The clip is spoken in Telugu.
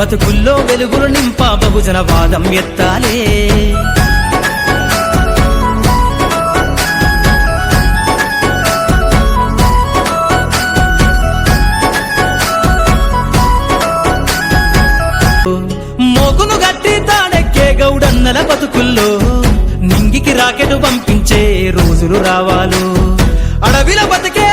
బతుకుల్లో వెలుగులు నింపా బహుజన వాదం ఎత్తాలే. మోకును గట్టి తాడెక్కే గౌడన్నల బతుకుల్లో నింగికి రాకెట్ పంపించే రోజులు రావాలు. అడవిల బతికే